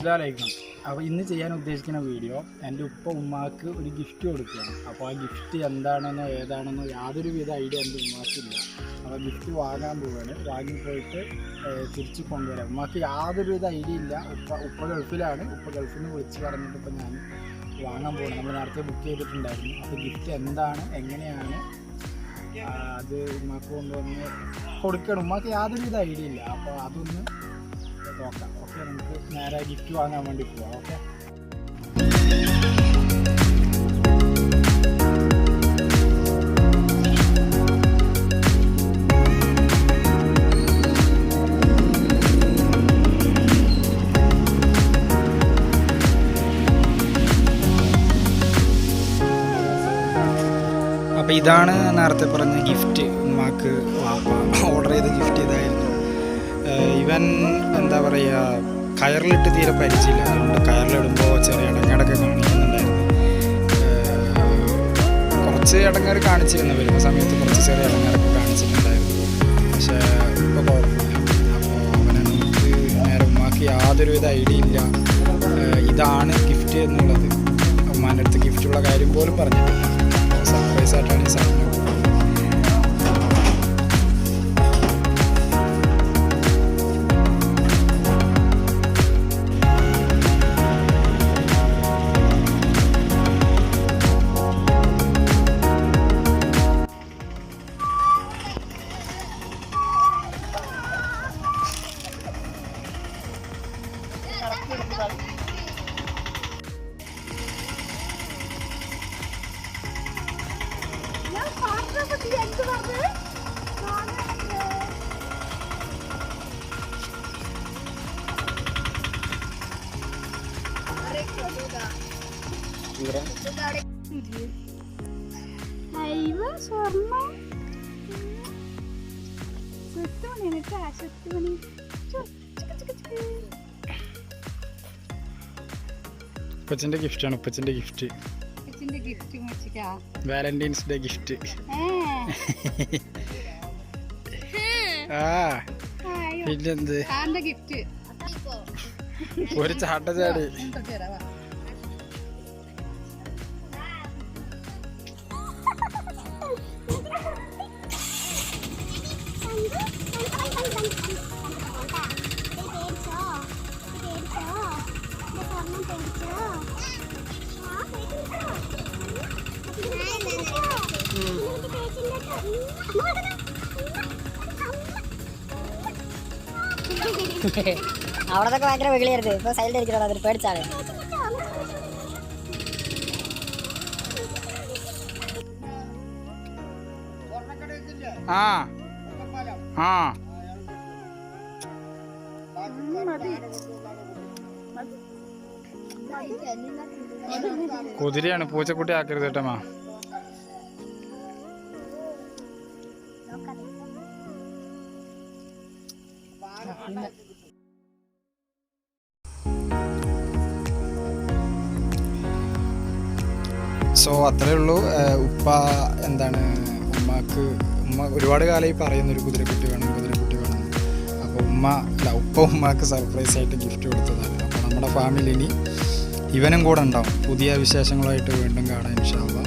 അസ്സലാമലൈക്കും അപ്പോൾ ഇന്ന് ചെയ്യാൻ ഉദ്ദേശിക്കുന്ന വീഡിയോ എന്റെ ഉപ്പ ഉമ്മാക്ക് ഒരു ഗിഫ്റ്റ് കൊടുക്കുകയാണ്. അപ്പോൾ ആ ഗിഫ്റ്റ് എന്താണെന്നോ ഏതാണെന്നോ യാതൊരു വിധ ഐഡിയ എന്റെ ഉമ്മാക്കില്ല. അപ്പോൾ ഗിഫ്റ്റ് വാങ്ങാൻ പോവുകയാണ് വാങ്ങി പോയിട്ട് തിരിച്ച് കൊണ്ടുവരാം. ഉമ്മാക്ക് യാതൊരു വിധ ഐഡിയ ഇല്ല. ഉപ്പ ഉപ്പ ഗൾഫിലാണ്. ഉപ്പ ഗൾഫിൽ നിന്ന് വിളിച്ച് പറഞ്ഞിട്ട് ഇപ്പോൾ ഞാൻ വാങ്ങാൻ പോകണം നമ്മൾ നേരത്തെ ബുക്ക് ചെയ്തിട്ടുണ്ടായിരുന്നു. അപ്പോൾ ഗിഫ്റ്റ് എന്താണ് എങ്ങനെയാണ് അത് ഉമ്മാക്ക് കൊണ്ടുവന്ന് കൊടുക്കണം. ഉമ്മാക്ക് യാതൊരു വിധ ഐഡിയ ഇല്ല. അപ്പോൾ അതൊന്ന് നോക്കാം. ഓക്കെ നമുക്ക് നേരെ ഗിഫ്റ്റ് വാങ്ങാൻ വേണ്ടി പോവാം. ഓക്കെ? അപ്പോൾ ഇതാണ് നേരത്തെ പറഞ്ഞ ഗിഫ്റ്റ്. ഉമ്മാക്ക് ഓർഡർ ചെയ്ത ഗിഫ്റ്റ് ഇതായിരുന്നു ഏഹ് ഇവൻ എന്താ പറയുക കയറിലിട്ട് തീരെ പരിചയമില്ല. അതുകൊണ്ട് കയറിലിടുമ്പോൾ ചെറിയ ഇടങ്ങടൊക്കെ കാണിക്കുന്നുണ്ടായിരുന്നു. കുറച്ച് ഇടങ്ങേറ് കാണിച്ചിരുന്നു. വരുന്ന സമയത്ത് കുറച്ച് ചെറിയ ഇടങ്ങേറൊക്കെ കാണിച്ചിട്ടുണ്ടായിരുന്നു. പക്ഷേ ഇപ്പോൾ കുഴപ്പമില്ല. അപ്പോൾ അവനെ നമുക്ക് നേരെ ഉമ്മാക്ക് യാതൊരുവിധ ഐഡിയ ഇല്ല. ഇതാണ് ഗിഫ്റ്റ് എന്നുള്ളത്. ഉമ്മാന്റെ അടുത്ത് ഗിഫ്റ്റുള്ള കാര്യം പോലും പറഞ്ഞിട്ടില്ല. സ്വർണം. സ്വത്തുമണി എന്നിട്ടാ, സ്വത്തുമണി. ചു, ചിക്ക് ഉപ്പച്ചന്റെ ഗിഫ്റ്റാണ് ഉപ്പച്ചന്റെ ഗിഫ്റ്റ് കൊച്ചിന്റെ ഗിഫ്റ്റ് മുച്ചിക്കാ വാലന്റൈൻസ് ഡേ ഗിഫ്റ്റ് ആ പിന്നെന്ത്? ഗിഫ്റ്റ് ഒരു ചാട്ട ചാടി. അവിടത്തൊക്കെ ഭയങ്കര വെളിയായിരുന്നു ഇപ്പൊ സൈഡിൽ ഇരിക്കണം അതിൽ പേടിച്ചാണ്. ആ. ആ. കുതിരയാണ്. പൂച്ചക്കുട്ടി ആക്കരുത് കേട്ടമ്മ സോ അത്രേ ഉള്ളൂ. ഉപ്പ എന്താണ്? ഉമ്മക്ക് ഉമ്മ ഒരുപാട് കാലമായി പറയുന്ന ഒരു കുതിരക്കുട്ടി വേണം കുതിരക്കുട്ടി വേണം. അപ്പോൾ ഉമ്മ അല്ല ഉപ്പ ഉമ്മക്ക് സർപ്രൈസ് ആയിട്ട് ഗിഫ്റ്റ് കൊടുത്തതാണ്. അപ്പോൾ നമ്മുടെ ഫാമിലി ഇനി ഇവനും കൂടെ ഉണ്ടാവും. പുതിയ വിശേഷങ്ങളായിട്ട് വീണ്ടും കാണാൻ ഇൻഷാല്ല